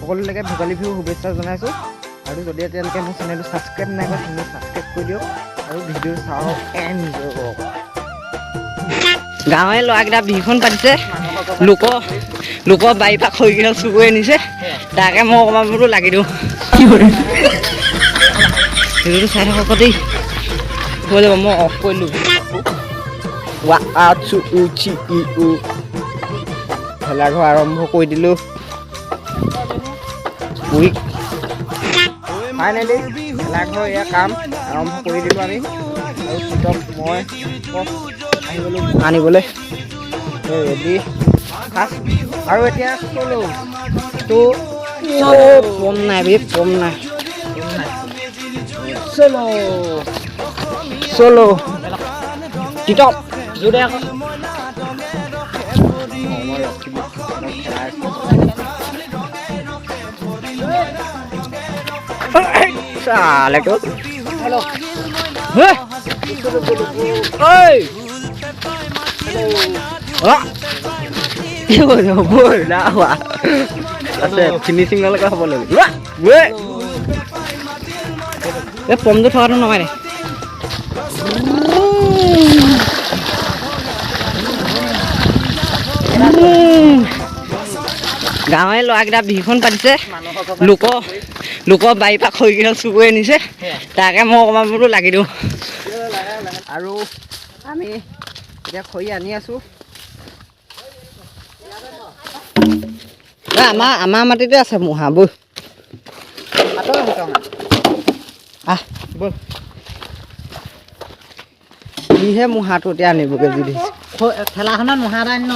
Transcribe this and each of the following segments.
সকলোলৈকে ভোগালী বিহু শুভেচ্ছা জনাইছোঁ। আৰু যদি এতিয়ালৈকে মোৰ চেনেলটো ছাবস্ক্ৰাইব নাই কৰা চেনেলটো ছাবস্ক্ৰাইব কৰি দিয়ক। আৰু ভিডিঅ' চাওক এনজয় গাঁৱৰে ল'ৰাকেইটা বিহুখন পাতিছে। লোকৰ লোকৰ বাৰী পৰা খৰিকেইটা চুৰ কৰি আনিছে তাকে মই অকণমান বোলো লাগি দিওঁ। ভিডিঅ'টো চাই থাকক দেই। হৈ যাব মই অফ কৰিলোঁ ভেলাঘৰ আৰম্ভ কৰি দিলোঁ। ফাইনেলি ভেলাঘৰ এয়া কাম আৰম্ভ কৰি দিলোঁ আমি। আৰু মই আনিবলৈ ৰেডি আৰু এতিয়া চলো। তো পম নাই বে পম নাই। চলো। চলো। টিটক জোৰে আকৌ। পমটো থকাটো নমাই দে গাঁৱৰে ল'ৰাকেইটা বিহুখন পাতিছে লোকৰ লোকৰ বাৰীৰ পৰা চুৰ কৰি আনিছে তাকে মই অকণমান বোলো লাগি দিওঁ আৰু আমি এতিয়া খৰি আনি আছোঁ আমাৰ আমাৰ মাটিতে আছে মুহা বৈ আহ ব'ল কিহে মুহাটো এতিয়া আনিবগৈ যি দেখিছে ঠেলাখনত মুহা এটা আনি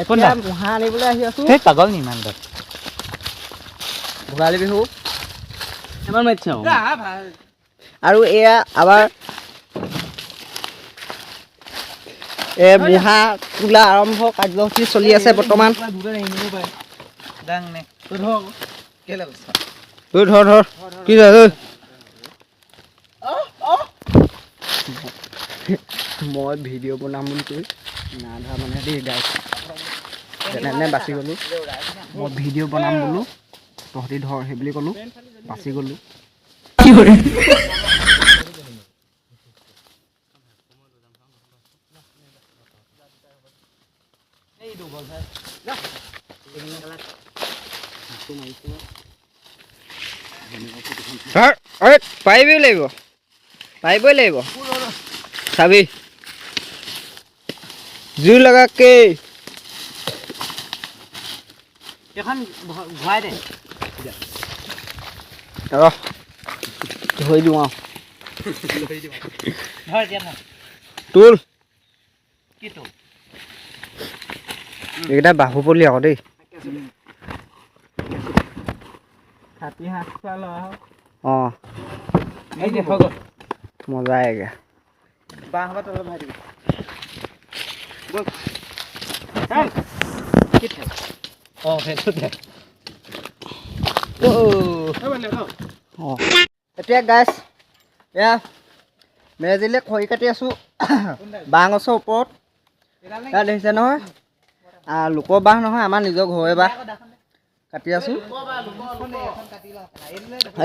আকৌ মুহা আনিবলৈ আহি আছোঁ সেই পাগল নি ইমান ভোগালী বিহু এবাৰ মাতিছে আৰু এয়া আমাৰ এ মুহা তোলা আৰম্ভ কাৰ্যসূচী চলি আছে বৰ্তমান। ধৰ ধৰ কি মই ভিডিঅ' বনাম বুলি কৈ না ধৰা মানে দেই গাই যেনে বাচি গ'লোঁ। মই ভিডিঅ' বনাম বোলো। তহঁতি ধৰ সেই বুলি ক'লোঁ। বাচি গ'লোঁ। ধৰ ঐ পাৰিবই লাগিব। পাৰিবই লাগিব। চাবি। জুই লগাকে ৰহ ধৰি দিওঁ আৰু কি তোৰ এইকেইটা বাহুবলি আকৌ দেই হাতী হাত খোৱা ল'ৰা অঁ এই যে হৈ গ'ল মজা এগে বাঁহ হ'ব তলত ভৰাই দিবি অঁ সেইটোতে অঁ এতিয়া গাছ এয়া মেজিলে খৰি কাটি আছোঁ বাঁহ গছৰ ওপৰত এয়া দেখিছে নহয় আহ, লোকৰ বাঁহ নহয় আমাৰ নিজৰ ঘৰৰে বাঁহ। কাটি আছোঁ।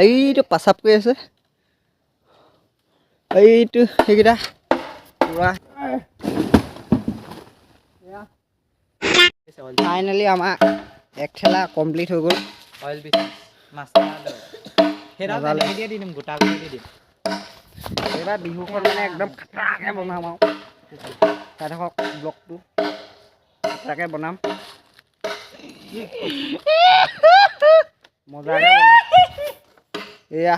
এইটো পাচাপ কৰি আছে। এইটো সেইকেইটা। পুৰা। ফাইনেলি আমাৰ এক ঠেলা কমপ্লিট হৈ গ'ল। অইল এইবাৰ বিহুখন মানে একদম খাটাৰাকৈ বনাম আৰু। চাই থাকক ব্লগটো। খাটাৰাকৈ বনাম। বনাম। এয়া।